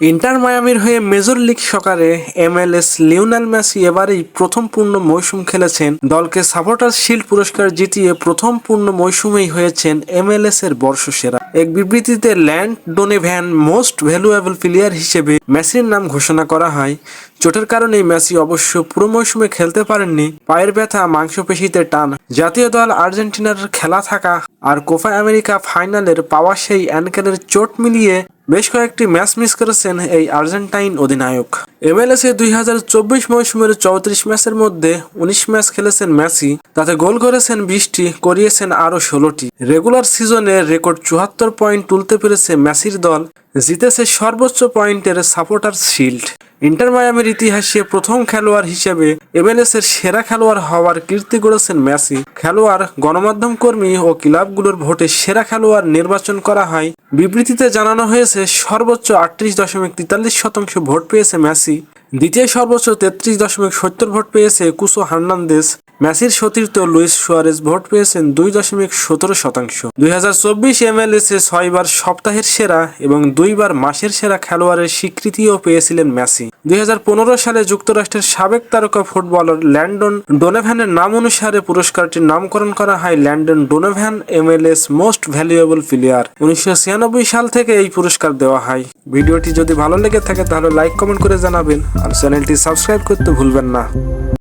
Inter মায়ামির হয়ে major league সকারে এমএলএস লিওনেল মেসি এবারেই প্রথম পূর্ণ মৌসুম খেলেছেন। দলকে সাপোর্টার শিল্ড পুরস্কার জিতিয়ে প্রথম পূর্ণ মৌসুমেই হয়েছেন এমএলএস এর বর্ষসেরা। এক বিবৃতিতে Landon Donovan most valuable player হিসেবে মেসির নাম ঘোষণা করা হয়। চোটের কারণে মেসি অবশ্য পুরো মৌসুমে খেলতে পারেননি। পায়ের ব্যথা, মাংসপেশিতে টান। জাতীয় দল আর্জেন্টিনার খেলা থাকা আর কোপা আমেরিকা ফাইনালের পাওয়া সেই অ্যানকেলের চোট মিলিয়ে বেশ কয়েকটি ম্যাচ মিস করেছেন এই আর্জেন্টাইন অধিনায়ক। এমএলএস দুই হাজার চব্বিশ মৌসুমের চৌত্রিশ ম্যাচের মধ্যে উনিশ ম্যাচ খেলেছেন মেসি, তাতে গোল করেছেন বিশটি, করিয়েছেন আরও ষোলোটি। রেগুলার সিজনে রেকর্ড চুয়াত্তর পয়েন্ট তুলতে পেরেছে মেসির দল, জিতেছে সর্বোচ্চ পয়েন্টের সাপোর্টার শিল্ড। ইন্টার মায়ামির ইতিহাসে প্রথম খেলোয়াড় হিসেবে এমএলএস এর সেরা খেলোয়াড় হওয়ার কীর্তি গড়েছেন মেসি। খেলোয়াড়, গণমাধ্যম কর্মী ও ক্লাবগুলোর ভোটে সেরা খেলোয়াড় নির্বাচন করা হয়। বিবৃতিতে জানানো হয়েছে, সর্বোচ্চ আটত্রিশ দশমিক তেতাল্লিশ শতাংশ ভোট পেয়েছে মেসি। দ্বিতীয় সর্বোচ্চ তেত্রিশ দশমিক সত্তর ভোট পেয়েছে কুসো হার্নান্দেস মেসির সতীর্থ লুইস সুয়ারেজ ভোট পেয়েছেন দুই দশমিক সতেরো শতাংশ। দুই হাজার চব্বিশ এমএলএস ছয়বার সপ্তাহের সেরা এবং দুইবার মাসের সেরা খেলোয়াড়ের স্বীকৃতিও পেয়েছিলেন মেসি। দুই হাজার পনেরো সালে যুক্তরাষ্ট্রের সাবেক তারকা ফুটবলার ল্যান্ডন ডোনেভ্যানের নাম অনুসারে পুরস্কারটির নামকরণ করা হয় Landon Donovan MLS most valuable player. উনিশশো ছিয়ানব্বই সাল থেকে এই পুরস্কার দেওয়া হয়। ভিডিওটি যদি ভালো লেগে থাকে তাহলে লাইক, কমেন্ট করে জানাবেন। আর চ্যানেলটি সাবস্ক্রাইব করতে ভুলবেন না।